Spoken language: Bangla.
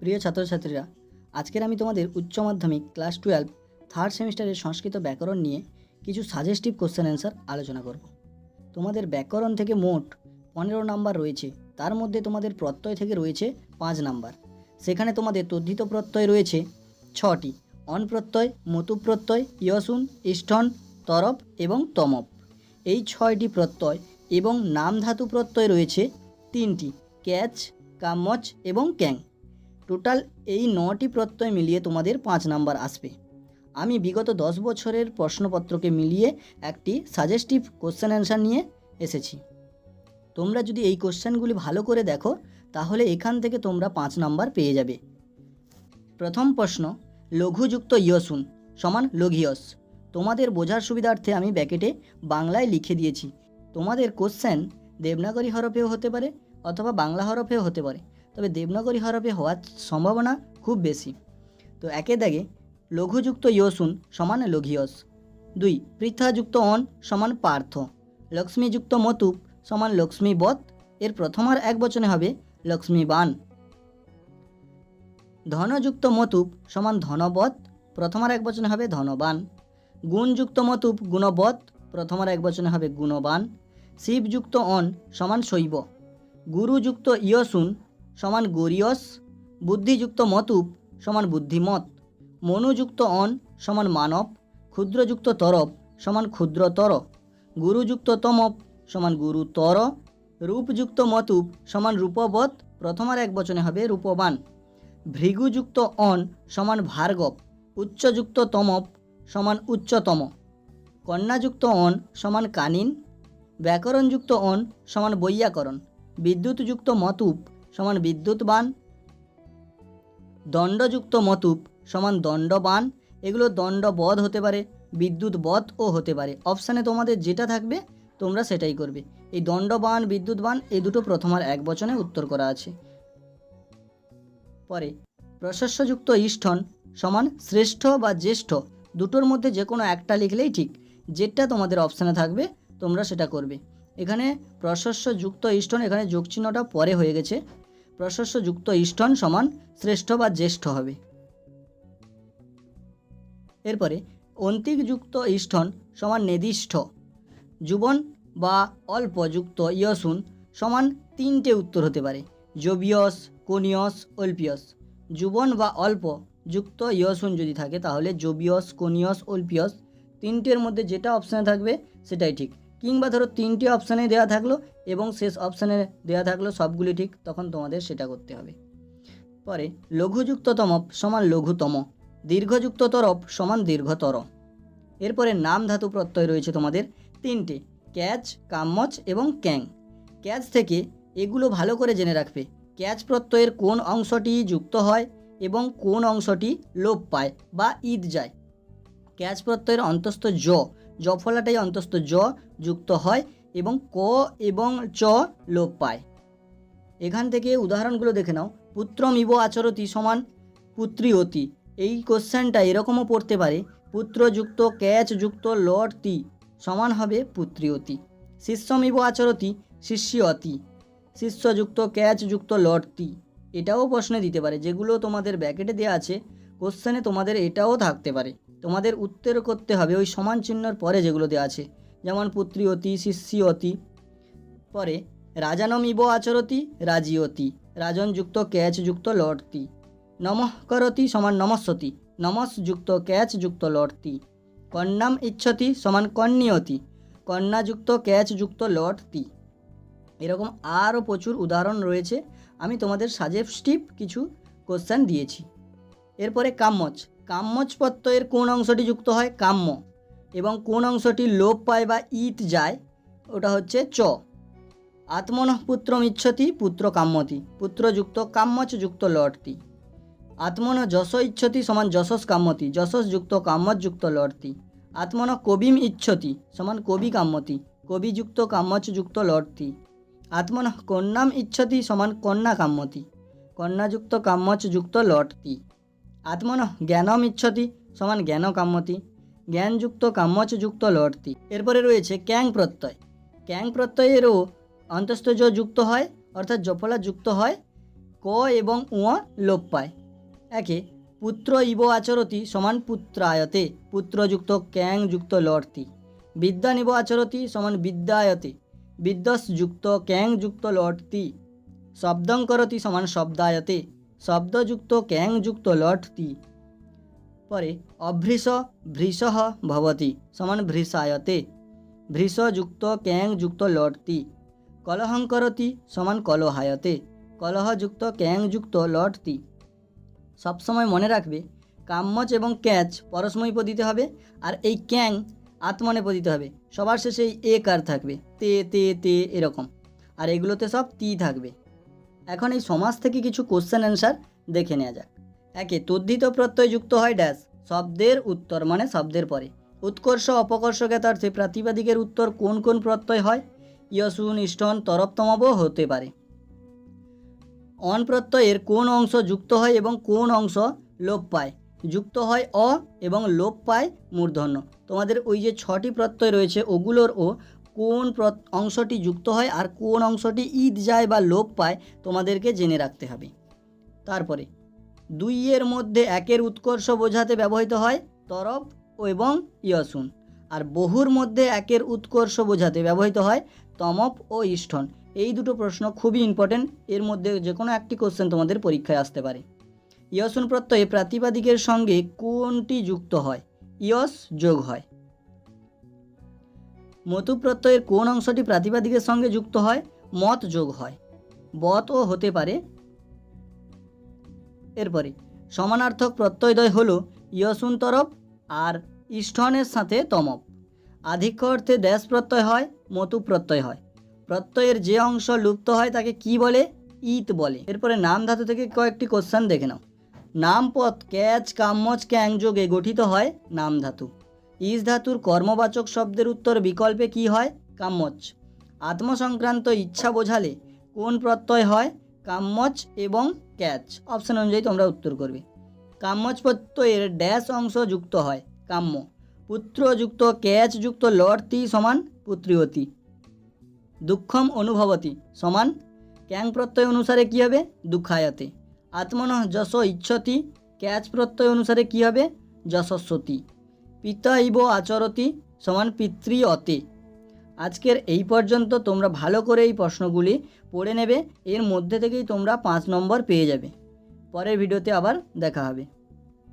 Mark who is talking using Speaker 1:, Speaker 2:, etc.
Speaker 1: প্রিয় ছাত্রছাত্রীরা, আজকের আমি তোমাদের উচ্চ মাধ্যমিক ক্লাস টুয়েলভ থার্ড সেমিস্টারের সংস্কৃত ব্যাকরণ নিয়ে কিছু সাজেস্টিভ কোশ্চেন অ্যান্সার আলোচনা করব। তোমাদের ব্যাকরণ থেকে মোট পনেরো নাম্বার রয়েছে, তার মধ্যে তোমাদের প্রত্যয় থেকে রয়েছে পাঁচ নাম্বার। সেখানে তোমাদের তদ্ধিত প্রত্যয় রয়েছে ছটি, অন প্রত্যয়, মতু প্রত্যয়, ইয়সুন ইষ্টন তরফ এবং তমপ। এই ছয়টি প্রত্যয় এবং নাম ধাতু প্রত্যয় রয়েছে তিনটি, ক্যাচ কামচ এবং ক্যাং। টোটাল এই নটি প্রত্যয় মিলিয়ে তোমাদের পাঁচ নাম্বার আসবে। আমি বিগত দশ বছরের প্রশ্নপত্রকে মিলিয়ে একটি সাজেস্টিভ কোশ্চেন অ্যান্সার নিয়ে এসেছি। তোমরা যদি এই কোশ্চেনগুলি ভালো করে দেখো, তাহলে এখান থেকে তোমরা পাঁচ নাম্বার পেয়ে যাবে। প্রথম প্রশ্ন, লঘুযুক্ত ইয়সুন সমান লঘিয়স। তোমাদের বোঝার সুবিধার্থে আমি ব্যাকেটে বাংলায় লিখে দিয়েছি। তোমাদের কোশ্চেন দেবনাগরী হরফেও হতে পারে অথবা বাংলা হরফেও হতে পারে। তবে দেবনগরী হরফে হওয়ার সম্ভাবনা খুব বেশি। তো একে দাগে লঘুযুক্ত ইয়সুন সমান লঘিয়স। দুই, পৃথাযুক্ত অন সমান পার্থ। লক্ষ্মীযুক্ত মতুপ সমান লক্ষ্মীবৎ এর প্রথমার এক বচনে হবে লক্ষ্মীবান ধনযুক্ত মতুপ সমান ধনবৎ প্রথমার এক বচনে হবে ধনবান। গুণযুক্ত মতুপ গুণবৎ প্রথমার এক বচনে হবে গুণবান। শিবযুক্ত অন সমান শৈব। গুরুযুক্ত ইয়সুন সমান গরিয়স, বুদ্ধিযুক্ত মতুপ, সমান বুদ্ধিমত, মনুযুক্ত অন, সমান মানব, ক্ষুদ্রযুক্ত তরফ সমান ক্ষুদ্রতর, গুরুযুক্ত তমপ সমান গুরুতর, রূপযুক্ত মতুপ, সমান রূপবৎ, প্রথমার এক বচনে হবে রূপবান, ভৃগুযুক্ত অন, সমান ভার্গব, উচ্চযুক্ত তমপ সমান উচ্চতম, কন্যাযুক্ত অন, সমান কানিন, ব্যাকরণযুক্ত অন, সমান বৈয়াকরণ, বিদ্যুৎযুক্ত মতুপ সমান বিদ্যুৎবান। দণ্ডযুক্ত মতুপ সমান দণ্ডবান। এগুলো দণ্ডবধ হতে পারে বিদ্যুৎবধও হতে পারে। অপশানে তোমাদের যেটা থাকবে, তোমরা সেটাই করবে। এই দণ্ডবান, বিদ্যুৎবান, এই দুটো প্রথমার এক বচনে উত্তর করা আছে। পরে, প্রশস্যযুক্ত ইষ্ঠন সমান শ্রেষ্ঠ বা জ্যেষ্ঠ, দুটোর মধ্যে যে কোনো একটা লিখলেই ঠিক। যেটা তোমাদের অপশানে থাকবে, তোমরা সেটা করবে। এখানে প্রশস্য যুক্ত ইষ্টন, এখানে যোগচিহ্নটা পরে হয়ে গেছে। প্রশস্য যুক্ত ইষ্টন সমান শ্রেষ্ঠ বা জ্যেষ্ঠ হবে। এরপরে, অন্তিকযুক্ত ইষ্টন সমান নির্দিষ্ট। যুবন বা অল্প যুক্ত ইয়সুন সমান তিনটে উত্তর হতে পারে। জোবিয়স কোনিয়স, অল্পিয়স। যুবন বা অল্প যুক্ত ইয়সুন যদি থাকে, তাহলে জোবিয়স কোনিয়স, অল্পিয়স তিনটের মধ্যে যেটা অপশানে থাকবে, সেটাই ঠিক। কিংবা ধরো তিনটি অপশানে দেওয়া থাকল এবং শেষ অপশানে দেওয়া থাকল সবগুলি ঠিক, তখন তোমাদের সেটা করতে হবে। পরে লঘুযুক্ত তমপ সমান লঘুতম দীর্ঘযুক্ত তরফ সমান দীর্ঘতর। এরপরে নাম ধাতু প্রত্যয় রয়েছে তোমাদের তিনটে, ক্যাচ, কাম্মচ এবং ক্যাং। ক্যাচ থেকে এগুলো ভালো করে জেনে রাখবে, ক্যাচ প্রত্যয়ের কোন অংশটি যুক্ত হয় এবং কোন অংশটি লোপ পায় বা ঈদ যায়। ক্যাচ প্রত্যয়ের অন্তস্থ জ জ ফলাটাই অন্তস্থ জ যুক্ত হয় এবং ক এবং চ লোপ পায়। এখান থেকে উদাহরণগুলো দেখে নাও। পুত্রমিব আচরতি সমান পুত্রী অতি এই কোশ্চেনটা এরকমও পড়তে পারে। পুত্রযুক্ত ক্যাচ যুক্ত লট তি সমান হবে পুত্রিয়তি। শিষ্যমিব আচরতি শিষ্যতি শিষ্যযুক্ত ক্যাচ যুক্ত লট তি। এটাও প্রশ্নে দিতে পারে। যেগুলো তোমাদের ব্যাকেটে দেওয়া আছে, কোশ্চেনে তোমাদের এটাও থাকতে পারে। তোমাদের উত্তর করতে হবে ওই সমান চিহ্নর পরে যেগুলো দেওয়া আছে। যেমন পুত্রী অতি পুত্রিয়তি শিষ্যতি পরে রাজানমিব আচরতি রাজিয়তি রাজনযুক্ত ক্যাচ যুক্ত লটতি নমঃ করতি সমান নমস্বতি। ক্যাচ যুক্ত লটতি কন্যাম ইচ্ছতি সমান কন্যতি কন্যাযুক্ত ক্যাচ যুক্ত লটতি এরকম আরও প্রচুর উদাহরণ রয়েছে। আমি তোমাদের সাজেস্টিভ কিছু কোশ্চেন দিয়েছি। এরপরে কাম্মচ কাম্মচ প্রত্যয়ের কোন অংশটি যুক্ত হয় কাম্য এবং কোন অংশটি লোপ পায় বা ইট যায়, ওটা হচ্ছে চ। আত্মনঃ পুত্রম ইচ্ছতি পুত্র কাম্যতি পুত্রযুক্ত কাম্যচ যুক্ত লটতি আত্মন যশ ইচ্ছতি সমান যশস কাম্যতি যশস যুক্ত কাম্যচ যুক্ত লটতি আত্মন কবিম ইচ্ছতি সমান কবি কাম্যতি কবিযুক্ত কাম্যচ যুক্ত লটতি আত্মন কন্যাম ইচ্ছতি সমান কন্যা কাম্যতি কন্যাযুক্ত কাম্যচ যুক্ত লটতি আত্মন জ্ঞানম ইচ্ছতি সমান জ্ঞান কাম্যতি জ্ঞানযুক্ত কাম্যচ যুক্ত লটতি এরপরে রয়েছে ক্যাং প্রত্যয়। ক্যাং প্রত্যয়েরও অন্তস্থ যুক্ত হয়, অর্থাৎ জফলা যুক্ত হয়, ক এবং উয়া লোপ পায়। একে পুত্র ইব আচরতি সমান পুত্রায়তে, পুত্রযুক্ত ক্যাং যুক্ত লর্তি বিদ্যা নিব আচরতি সমান বিদ্যায়তে বিদ্যস যুক্ত ক্যাং যুক্ত লটতি শব্দং করতি সমান শব্দায়তে শব্দযুক্ত ক্যাং যুক্ত লটতি। পরে অভৃষ ভৃশः ভবতি, সমান ভৃশায়তে ভৃশযুক্ত ক্যাং যুক্ত লটতি কলহং করতি সমান কলহায়তে। কলহযুক্ত ক্যাং যুক্ত লটতি। সবসময় মনে রাখবে, কাম্যচ এবং ক্যাচ পরস্মৈপ দিতে হবে, আর এই ক্যাং আত্মনেপ দিতে হবে। সবার শেষে এই এ কার থাকবে। তে তে তে এরকম। আর এগুলোতে সব তি থাকবে। এখন এই সমাজ থেকে কিছু কোশ্চেন অ্যান্সার দেখে নেওয়া যাক। একে, তদ্ধিত প্রত্যয় যুক্ত হয় ড্যাশ শব্দের উত্তর মানে শব্দের পরে। উৎকর্ষ অপকর্ষ জ্ঞাতার্থে প্রাতিপাদিকের উত্তর কোন কোন প্রত্যয় হয়? ইয়সুন, ইষ্টন তরপ্তমবও হতে পারে। অন প্রত্যয়ের কোন অংশ যুক্ত হয় এবং কোন অংশ লোপ পায়? যুক্ত হয় অ এবং লোপ পায় মূর্ধন্য। তোমাদের ওই যে ছটি প্রত্যয় রয়েছে, ওগুলোর ও কোন অংশটি যুক্ত হয় আর কোন অংশটি ঈদ যায় বা লোপ পায় তোমাদেরকে জেনে রাখতে হবে। তারপরে, দুইয়ের মধ্যে একের উৎকর্ষ বোঝাতে ব্যবহৃত হয় তরফ এবং ইয়সুন। আর বহুর মধ্যে একের উৎকর্ষ বোঝাতে ব্যবহৃত হয় তমপ ও ইষ্ঠন। এই দুটো প্রশ্ন খুবই ইম্পর্টেন্ট এর মধ্যে যে কোনো একটি কোশ্চেন তোমাদের পরীক্ষায় আসতে পারে। ইয়সুন প্রত্যয়ে প্রাতিপাদিকের সঙ্গে কোনটি যুক্ত হয়? ইয়স যোগ হয়। মতু প্রত্যয়ের কোন অংশটি প্রাতিপাদিকের সঙ্গে যুক্ত হয়? মত যোগ হয়। বতও হতে পারে। এরপরে, সমানার্থক প্রত্যয়দ্বয় হল ইয়সুন তরফ আর ইষ্ঠনের সাথে তমপ। আধিক্য অর্থে ড্যাশ প্রত্যয় হয়, মতু প্রত্যয় হয়। প্রত্যয়ের যে অংশ লুপ্ত হয় তাকে কি বলে? ইত বলে। এরপরে, নাম ধাতু থেকে কয়েকটি কোশ্চেন দেখে নাও। নাম পদ ক্যাচ কাম্মচ ক্যাং যোগে গঠিত হয় নাম ধাতু। ইস ধাতুর কর্মবাচক শব্দের উত্তর বিকল্পে কি হয়? কাম্মচ আত্মসংক্রান্ত ইচ্ছা বোঝালে কোন প্রত্যয় হয়? কাম্মচ এবং ক্যাচ। অপশন অনুযায়ী তোমরা উত্তর করবে। কাম্মচ প্রত্যয়ের ড্যাশ অংশ যুক্ত হয়, কাম্য। পুত্রযুক্ত ক্যাচ যুক্ত লর্তি সমান পুত্রিয়তি। দুঃখম অনুভবতি সমান, ক্যাং প্রত্যয় অনুসারে কী হবে? দুঃখায়তে। আত্মন যশ ইচ্ছতি, ক্যাচ প্রত্যয় অনুসারে কী হবে? যশস্বতী। পিতা ইব আচরতি সমান পিতৃ অতি। আজকের এই পর্যন্ত তোমরা ভালো করে এই প্রশ্নগুলি পড়ে নেবে, এর মধ্যে থেকেই তোমরা পাঁচ নম্বর পেয়ে যাবে। পরের ভিডিওতে আবার দেখা হবে।